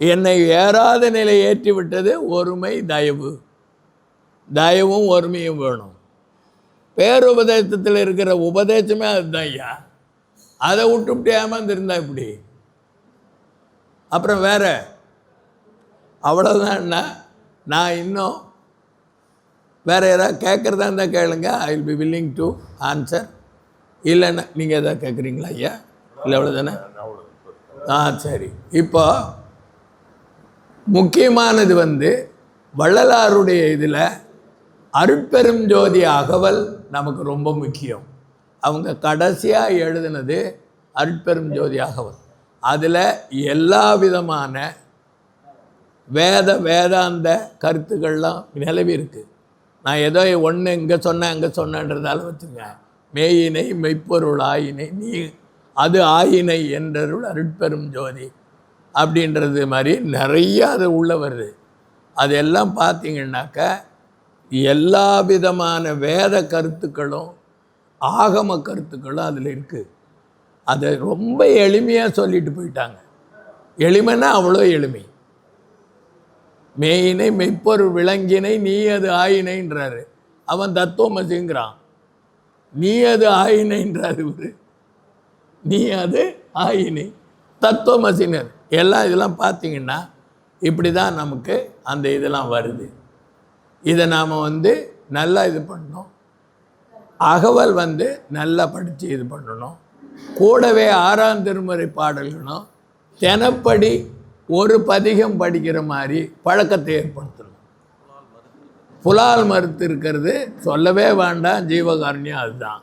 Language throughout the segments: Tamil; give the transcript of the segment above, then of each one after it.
என்னை ஏறாத நிலை ஏற்றி விட்டது ஒருமை தயவு. தயவும் ஒருமையும் வேணும். பேருபதேசத்தில் இருக்கிற உபதேசமே அதுதான் ஐயா. அதை விட்டுவிட்டு ஏமாந்துருந்தா இப்படி? அப்புறம் வேற. அவ்வளோதான் நான் இன்னும் வேறு ஏதாவது கேட்குறதா இருந்தால் கேளுங்க. I will be willing to answer இல்லைன்னா நீங்கள் எதாவது கேட்குறீங்களா ஐயா? இல்லை அவ்வளோதானே ஆ சரி. இப்போ முக்கியமானது வந்து வள்ளலாருடைய இதில் அருட்பெரும் ஜோதி அகவல் நமக்கு ரொம்ப முக்கியம். அவங்க கடைசியாக எழுதினது அருட்பெரும் ஜோதி அகவல். அதில் எல்லா விதமான வேத வேதாந்த கருத்துக்கள்லாம் நிலவி இருக்கு. நான் ஏதோ ஒன்று இங்கே சொன்னேன் அங்கே சொன்னேன்றதால வச்சுங்க மேயினை மெய்ப்பொருள் ஆயினை நீ அது ஆயினை என்றருள் அருட்பெரும் ஜோதி. அப்படின்றது மாதிரி நிறைய அது உள்ளே வருது. அதெல்லாம் பார்த்தீங்கன்னாக்க எல்லா விதமான வேத கருத்துக்களும் ஆகம கருத்துக்களும் அதில் இருக்குது அதை ரொம்ப எளிமையாக சொல்லிட்டு போயிட்டாங்க. எளிமைன்னா அவ்வளோ எளிமை. மெயினை மெய்ப்பொருள் விளங்கினை நீ அது ஆயினைன்றாரு. அவன் தத்துவமசிங்கிறான். நீ அது ஆயினைன்றாரு இவர். நீ அது ஆயினை. தத்துவமசினர். எல்லாம் இதெல்லாம் பார்த்தீங்கன்னா இப்படி தான் நமக்கு அந்த இதெல்லாம் வருது. இதை நாம் வந்து நல்லா இது பண்ணணும். அகவல் வந்து நல்லா படித்து இது பண்ணணும். கூடவே ஆறாம் திருமுறை பாடல்களும் தினப்படி ஒரு பதிகம் படிக்கிற மாதிரி பழக்கத்தை ஏற்படுத்தணும். புலால் மறுத்து இருக்கிறது சொல்லவே வேண்டாம் ஜீவகாருண்யம் அதுதான்.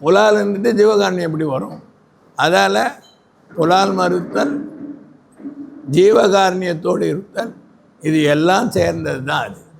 புலால் இருந்துட்டு ஜீவகாருண்யம் எப்படி வரும்? அதால் புலால் மறுத்தல் ஜீவகாரண்யத்தோடு இருத்தல் இது எல்லாம் சேர்ந்தது தான் அது.